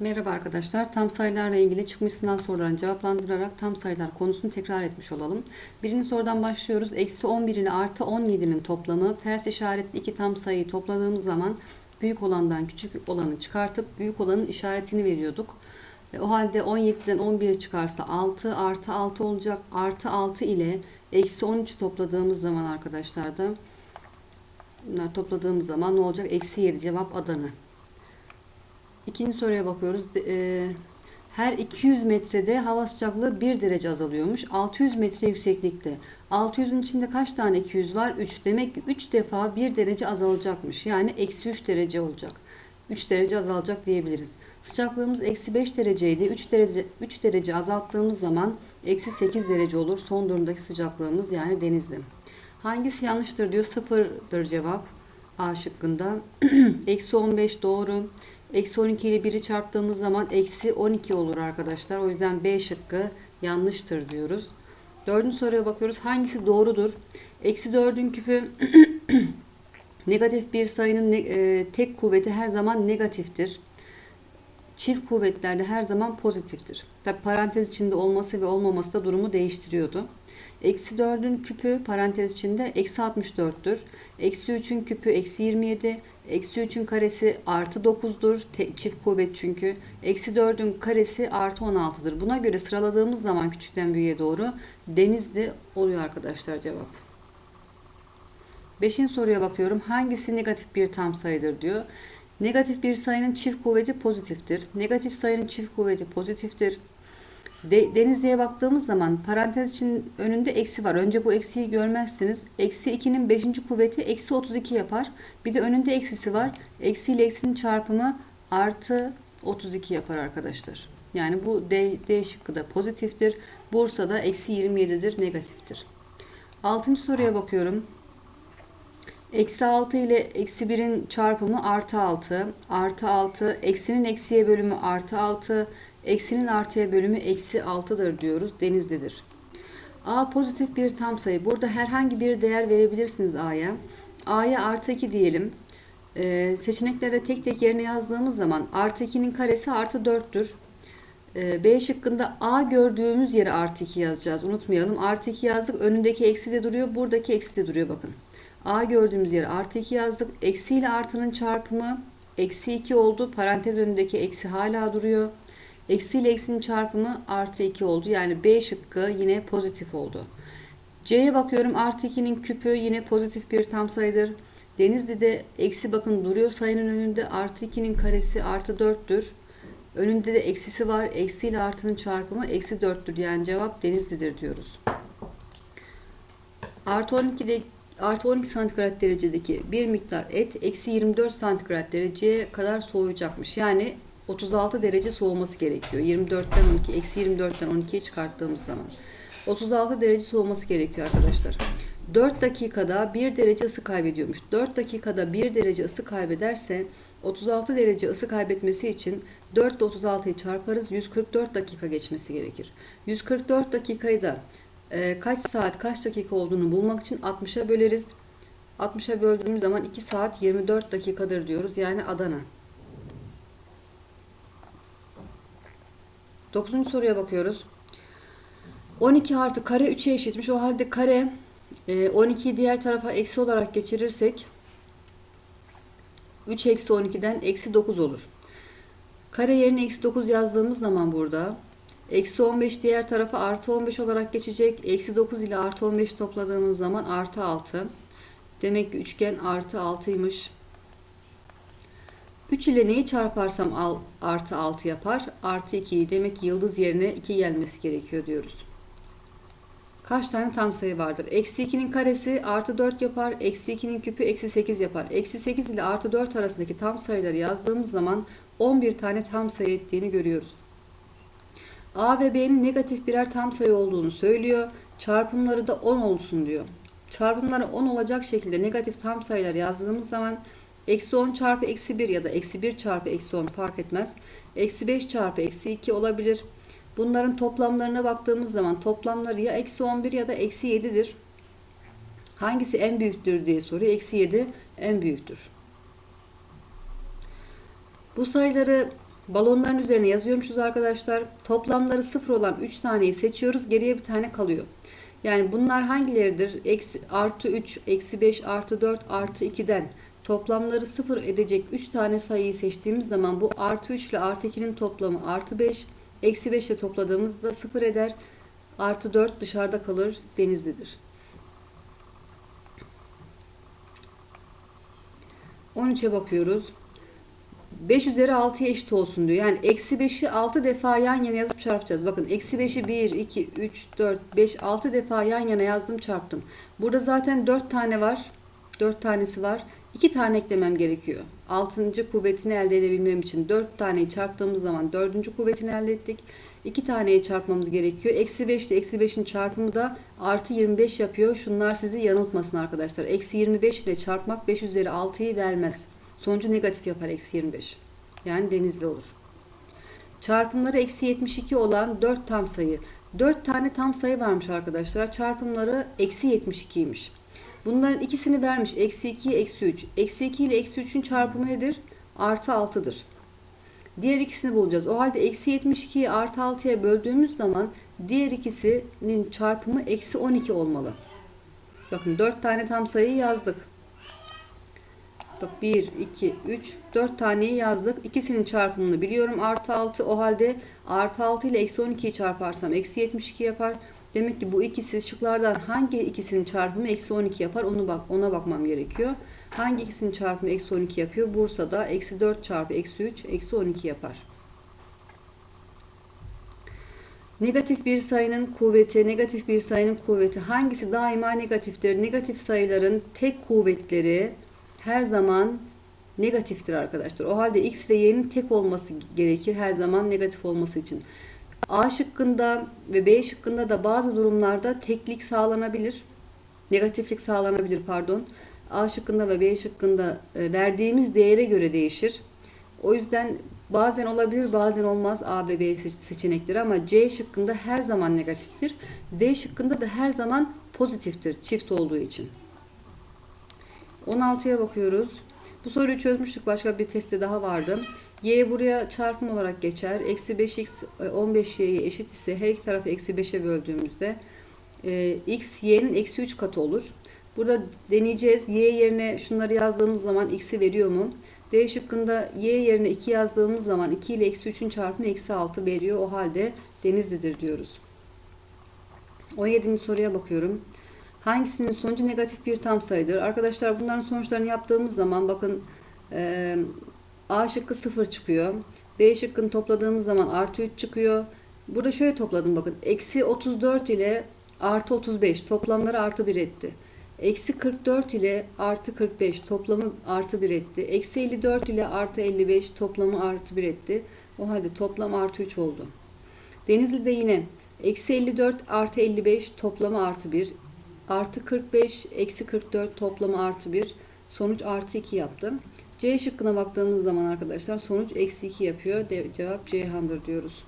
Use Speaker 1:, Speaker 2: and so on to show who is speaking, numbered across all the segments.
Speaker 1: Merhaba arkadaşlar. Tam sayılarla ilgili çıkmış sınav sorularını cevaplandırarak tam sayılar konusunu tekrar etmiş olalım. Birinci sorudan başlıyoruz. Eksi 11 ile artı 17'nin toplamı ters işaretli iki tam sayıyı topladığımız zaman büyük olandan küçük olanı çıkartıp büyük olanın işaretini veriyorduk. E, O halde 17'den 11 çıkarsa 6 artı 6 olacak. Artı 6 ile eksi 13 topladığımız zaman arkadaşlar da bunlar topladığımız zaman ne olacak? Eksi 7 cevap Adana. İkinci soruya bakıyoruz. E, Her 200 metrede hava sıcaklığı 1 derece azalıyormuş. 600 metre yükseklikte. 600'ün içinde kaç tane 200 var? 3. Demek ki 3 defa 1 derece azalacakmış. Yani eksi 3 derece olacak. 3 derece azalacak diyebiliriz. Sıcaklığımız eksi 5 dereceydi. 3 derece 3 derece azalttığımız zaman eksi 8 derece olur. Son durumdaki sıcaklığımız yani denizli. Hangisi yanlıştır diyor. Sıfırdır cevap. A şıkkında. eksi 15 doğru. Eksi 12 ile 1'i çarptığımız zaman eksi 12 olur arkadaşlar. O yüzden B şıkkı yanlıştır diyoruz. Dördüncü soruya bakıyoruz. Hangisi doğrudur? Eksi 4'ün küpü negatif bir sayının e, tek kuvveti her zaman negatiftir. Çift kuvvetlerde her zaman pozitiftir. Tabi parantez içinde olması ve olmaması da durumu değiştiriyordu. Eksi 4'ün küpü parantez içinde eksi 64'tür. Eksi 3'ün küpü eksi 27. Eksi 3'ün karesi artı 9'dur. Te- çift kuvvet çünkü. Eksi 4'ün karesi artı 16'dır. Buna göre sıraladığımız zaman küçükten büyüğe doğru denizli oluyor arkadaşlar cevap. Beşinci soruya bakıyorum. Hangisi negatif bir tam sayıdır diyor. Negatif bir sayının çift kuvveti pozitiftir. Negatif sayının çift kuvveti pozitiftir. De, Denizli'ye baktığımız zaman parantez için önünde eksi var. Önce bu eksiyi görmezsiniz. Eksi 2'nin 5. kuvveti eksi 32 yapar. Bir de önünde eksisi var. Eksi ile eksinin çarpımı artı 32 yapar arkadaşlar. Yani bu D, D şıkkı da pozitiftir. Bursa'da eksi 27'dir negatiftir. Altıncı soruya bakıyorum. Eksi 6 ile eksi 1'in çarpımı artı 6. Artı 6. Eksinin eksiye bölümü artı 6. Eksinin artıya bölümü eksi 6'dır diyoruz. Denizlidir. A pozitif bir tam sayı. Burada herhangi bir değer verebilirsiniz A'ya. A'ya artı 2 diyelim. Ee, seçeneklerde tek tek yerine yazdığımız zaman artı 2'nin karesi artı 4'tür. Ee, B şıkkında A gördüğümüz yere artı 2 yazacağız. Unutmayalım. Artı 2 yazdık. Önündeki eksi de duruyor. Buradaki eksi de duruyor bakın. A gördüğümüz yere artı 2 yazdık. Eksi ile artının çarpımı eksi 2 oldu. Parantez önündeki eksi hala duruyor. Eksi ile eksinin çarpımı artı 2 oldu. Yani B şıkkı yine pozitif oldu. C'ye bakıyorum. Artı 2'nin küpü yine pozitif bir tam sayıdır. Denizli'de eksi bakın duruyor sayının önünde. Artı 2'nin karesi artı 4'tür. Önünde de eksisi var. Eksi ile artının çarpımı eksi 4'tür. Yani cevap Denizli'dir diyoruz. Artı 12'de artı 12 santigrat derecedeki bir miktar et eksi 24 santigrat dereceye kadar soğuyacakmış. Yani 36 derece soğuması gerekiyor. 24'ten 12 eksi 24'ten 12'ye çıkarttığımız zaman. 36 derece soğuması gerekiyor arkadaşlar. 4 dakikada 1 derece ısı kaybediyormuş. 4 dakikada 1 derece ısı kaybederse 36 derece ısı kaybetmesi için 4 ile 36'yı çarparız. 144 dakika geçmesi gerekir. 144 dakikayı da e, kaç saat kaç dakika olduğunu bulmak için 60'a böleriz. 60'a böldüğümüz zaman 2 saat 24 dakikadır diyoruz. Yani Adana. 9. soruya bakıyoruz. 12 artı kare 3'e eşitmiş. O halde kare e, 12'yi diğer tarafa eksi olarak geçirirsek 3 eksi 12'den eksi 9 olur. Kare yerine eksi 9 yazdığımız zaman burada eksi 15 diğer tarafa artı 15 olarak geçecek. Eksi 9 ile artı 15 topladığımız zaman artı 6. Demek ki üçgen artı 6'ymış. 3 ile neyi çarparsam al, artı 6 yapar? Artı 2'yi demek ki yıldız yerine 2 gelmesi gerekiyor diyoruz. Kaç tane tam sayı vardır? Eksi 2'nin karesi artı 4 yapar. Eksi 2'nin küpü eksi 8 yapar. Eksi 8 ile artı 4 arasındaki tam sayıları yazdığımız zaman 11 tane tam sayı ettiğini görüyoruz. A ve B'nin negatif birer tam sayı olduğunu söylüyor. Çarpımları da 10 olsun diyor. Çarpımları 10 olacak şekilde negatif tam sayılar yazdığımız zaman eksi 10 çarpı eksi 1 ya da eksi 1 çarpı eksi 10 fark etmez. Eksi 5 çarpı eksi 2 olabilir. Bunların toplamlarına baktığımız zaman toplamları ya eksi 11 ya da eksi 7'dir. Hangisi en büyüktür diye soruyor. Eksi 7 en büyüktür. Bu sayıları Balonların üzerine yazıyormuşuz arkadaşlar. Toplamları sıfır olan 3 taneyi seçiyoruz. Geriye bir tane kalıyor. Yani bunlar hangileridir? Eksi, artı 3, eksi 5, artı 4, artı 2'den toplamları sıfır edecek 3 tane sayıyı seçtiğimiz zaman bu artı 3 ile artı 2'nin toplamı artı 5. Eksi 5 ile topladığımızda sıfır eder. Artı 4 dışarıda kalır. Denizlidir. 13'e bakıyoruz. 5 üzeri 6'ya eşit olsun diyor. Yani eksi 5'i 6 defa yan yana yazıp çarpacağız. Bakın eksi 5'i 1, 2, 3, 4, 5, 6 defa yan yana yazdım çarptım. Burada zaten 4 tane var. 4 tanesi var. 2 tane eklemem gerekiyor. 6. kuvvetini elde edebilmem için 4 taneyi çarptığımız zaman 4. kuvvetini elde ettik. 2 taneyi çarpmamız gerekiyor. Eksi 5 ile eksi 5'in çarpımı da artı 25 yapıyor. Şunlar sizi yanıltmasın arkadaşlar. Eksi 25 ile çarpmak 5 üzeri 6'yı vermez. Sonucu negatif yapar eksi 25. Yani denizli olur. Çarpımları eksi 72 olan 4 tam sayı. 4 tane tam sayı varmış arkadaşlar. Çarpımları eksi 72'ymiş. Bunların ikisini vermiş. Eksi 2, eksi 3. Eksi 2 ile eksi 3'ün çarpımı nedir? Artı 6'dır. Diğer ikisini bulacağız. O halde eksi 72'yi artı 6'ya böldüğümüz zaman diğer ikisinin çarpımı eksi 12 olmalı. Bakın 4 tane tam sayıyı yazdık. Bak 1, 2, 3, 4 taneyi yazdık. İkisinin çarpımını biliyorum. Artı 6 o halde artı 6 ile eksi 12'yi çarparsam eksi 72 yapar. Demek ki bu ikisi şıklardan hangi ikisinin çarpımı eksi 12 yapar onu bak ona bakmam gerekiyor. Hangi ikisinin çarpımı eksi 12 yapıyor? Bursa'da eksi 4 çarpı eksi 3 eksi 12 yapar. Negatif bir sayının kuvveti, negatif bir sayının kuvveti hangisi daima negatiftir? Negatif sayıların tek kuvvetleri her zaman negatiftir arkadaşlar. O halde x ve y'nin tek olması gerekir her zaman negatif olması için. A şıkkında ve B şıkkında da bazı durumlarda teklik sağlanabilir. Negatiflik sağlanabilir pardon. A şıkkında ve B şıkkında e, verdiğimiz değere göre değişir. O yüzden bazen olabilir bazen olmaz A ve B seçenekleri ama C şıkkında her zaman negatiftir. D şıkkında da her zaman pozitiftir çift olduğu için. 16'ya bakıyoruz. Bu soruyu çözmüştük. Başka bir testi daha vardı. Y buraya çarpım olarak geçer. Eksi 5x 15y'ye eşit ise her iki tarafı eksi 5'e böldüğümüzde e, x y'nin eksi 3 katı olur. Burada deneyeceğiz. Y yerine şunları yazdığımız zaman x'i veriyor mu? D şıkkında y yerine 2 yazdığımız zaman 2 ile eksi 3'ün çarpımı eksi 6 veriyor. O halde denizlidir diyoruz. 17. soruya bakıyorum. Hangisinin sonucu negatif bir tam sayıdır? Arkadaşlar bunların sonuçlarını yaptığımız zaman bakın e, A şıkkı 0 çıkıyor. B şıkkını topladığımız zaman artı 3 çıkıyor. Burada şöyle topladım bakın. Eksi 34 ile artı 35 toplamları artı 1 etti. Eksi 44 ile artı 45 toplamı artı 1 etti. Eksi 54 ile artı 55 toplamı artı 1 etti. O halde toplam artı 3 oldu. Denizli'de yine eksi 54 artı 55 toplamı artı 1. Artı 45 eksi 44 toplamı artı 1. Sonuç artı 2 yaptı. C şıkkına baktığımız zaman arkadaşlar sonuç eksi 2 yapıyor. De, cevap Ceyhan'dır diyoruz.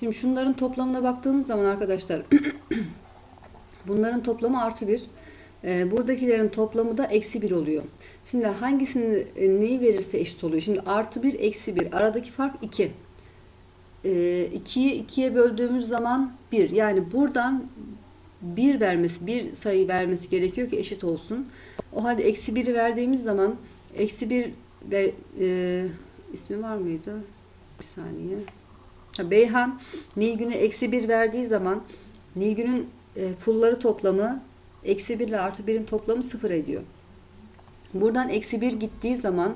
Speaker 1: Şimdi şunların toplamına baktığımız zaman arkadaşlar bunların toplamı artı 1. E, buradakilerin toplamı da eksi 1 oluyor. Şimdi hangisini e, neyi verirse eşit oluyor. Şimdi artı 1 eksi 1 aradaki fark 2. 2'yi 2'ye böldüğümüz zaman 1. Yani buradan 1 vermesi, bir sayı vermesi gerekiyor ki eşit olsun. O halde eksi 1'i verdiğimiz zaman eksi 1 ve e, ismi var mıydı? Bir saniye. Ha, Beyhan Nilgün'e eksi 1 verdiği zaman Nilgün'ün e, pulları toplamı eksi 1 ile artı 1'in toplamı 0 ediyor. Buradan eksi 1 gittiği zaman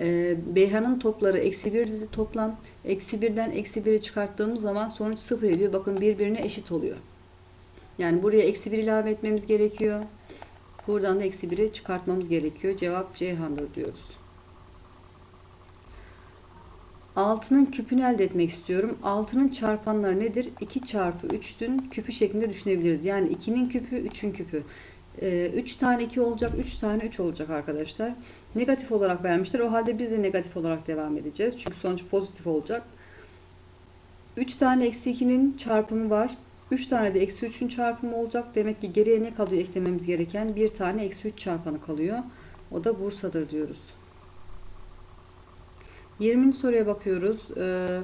Speaker 1: e, Beyhan'ın topları eksi 1 toplam. Eksi 1'den eksi 1'i çıkarttığımız zaman sonuç 0 ediyor. Bakın birbirine eşit oluyor. Yani buraya eksi 1 ilave etmemiz gerekiyor. Buradan da eksi 1'i çıkartmamız gerekiyor. Cevap Ceyhan'dır diyoruz. 6'nın küpünü elde etmek istiyorum. 6'nın çarpanları nedir? 2 çarpı 3'ün küpü şeklinde düşünebiliriz. Yani 2'nin küpü 3'ün küpü. 3 ee, tane 2 olacak, 3 tane 3 olacak arkadaşlar. Negatif olarak vermişler. O halde biz de negatif olarak devam edeceğiz. Çünkü sonuç pozitif olacak. 3 tane eksi 2'nin çarpımı var. 3 tane de eksi 3'ün çarpımı olacak. Demek ki geriye ne kalıyor eklememiz gereken? Bir tane eksi 3 çarpanı kalıyor. O da Bursa'dır diyoruz. 20. soruya bakıyoruz. Ee,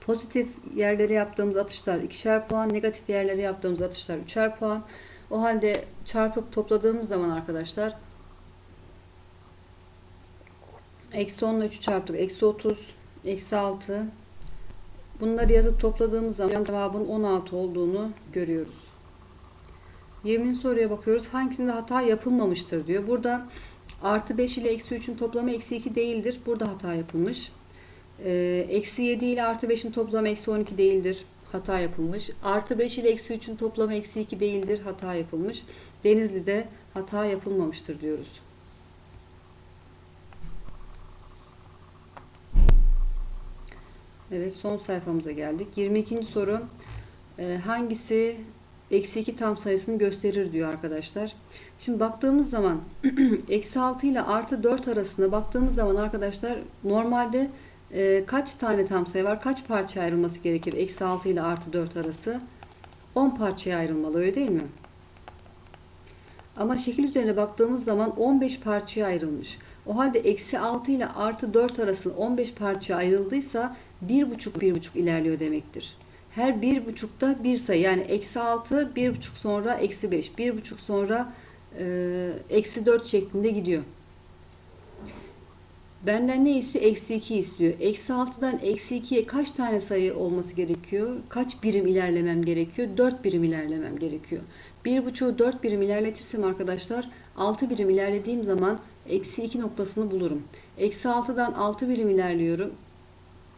Speaker 1: pozitif yerlere yaptığımız atışlar ikişer puan, negatif yerlere yaptığımız atışlar üçer puan. O halde çarpıp topladığımız zaman arkadaşlar eksi 10 ile 3'ü çarptık. Eksi 30, eksi 6. Bunları yazıp topladığımız zaman cevabın 16 olduğunu görüyoruz. 20. soruya bakıyoruz. Hangisinde hata yapılmamıştır diyor. Burada artı 5 ile eksi 3'ün toplamı eksi 2 değildir. Burada hata yapılmış. Ee, eksi 7 ile artı 5'in toplamı eksi 12 değildir. Hata yapılmış. Artı 5 ile eksi 3'ün toplamı eksi 2 değildir. Hata yapılmış. Denizli'de hata yapılmamıştır diyoruz. Evet son sayfamıza geldik. 22. soru. Ee, hangisi eksi 2 tam sayısını gösterir diyor arkadaşlar. Şimdi baktığımız zaman eksi 6 ile artı 4 arasında baktığımız zaman arkadaşlar normalde e, kaç tane tam sayı var? Kaç parça ayrılması gerekir? Eksi 6 ile artı 4 arası 10 parçaya ayrılmalı öyle değil mi? Ama şekil üzerine baktığımız zaman 15 parçaya ayrılmış. O halde eksi 6 ile artı 4 arası 15 parçaya ayrıldıysa 1,5 1,5 ilerliyor demektir. Her bir buçukta bir sayı yani eksi 6 bir buçuk sonra eksi 5 bir buçuk sonra e, eksi 4 şeklinde gidiyor. Benden ne istiyor? Eksi 2 istiyor. Eksi 6'dan eksi 2'ye kaç tane sayı olması gerekiyor? Kaç birim ilerlemem gerekiyor? 4 birim ilerlemem gerekiyor. 1,5'u 4 birim ilerletirsem arkadaşlar 6 birim ilerlediğim zaman eksi 2 noktasını bulurum. Eksi 6'dan 6 birim ilerliyorum.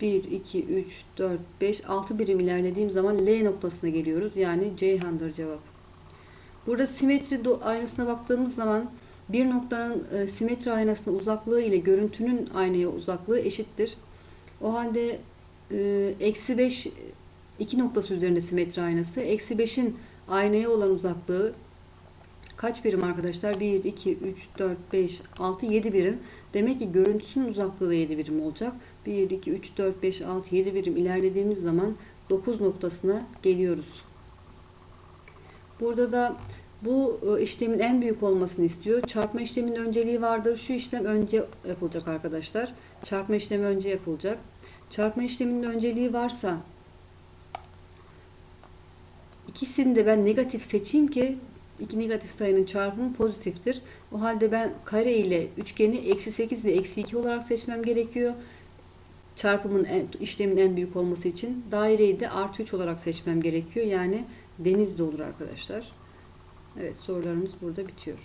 Speaker 1: 1, 2, 3, 4, 5, 6 birim ilerlediğim zaman L noktasına geliyoruz. Yani Ceyhan'dır cevap. Burada simetri aynasına baktığımız zaman bir noktanın e, simetri aynasının uzaklığı ile görüntünün aynaya uzaklığı eşittir. O halde e, eksi 5 iki noktası üzerinde simetri aynası. Eksi 5'in aynaya olan uzaklığı kaç birim arkadaşlar? 1, 2, 3, 4, 5, 6, 7 birim. Demek ki görüntüsünün uzaklığı da 7 birim olacak. 1, 2, 3, 4, 5, 6, 7 birim ilerlediğimiz zaman 9 noktasına geliyoruz. Burada da bu e, işlemin en büyük olmasını istiyor. Çarpma işleminin önceliği vardır. Şu işlem önce yapılacak arkadaşlar. Çarpma işlemi önce yapılacak. Çarpma işleminin önceliği varsa ikisini de ben negatif seçeyim ki iki negatif sayının çarpımı pozitiftir. O halde ben kare ile üçgeni eksi 8 ile eksi 2 olarak seçmem gerekiyor. Çarpımın en, işlemin en büyük olması için daireyi de artı 3 olarak seçmem gerekiyor. Yani denizli olur arkadaşlar. Evet sorularımız burada bitiyor.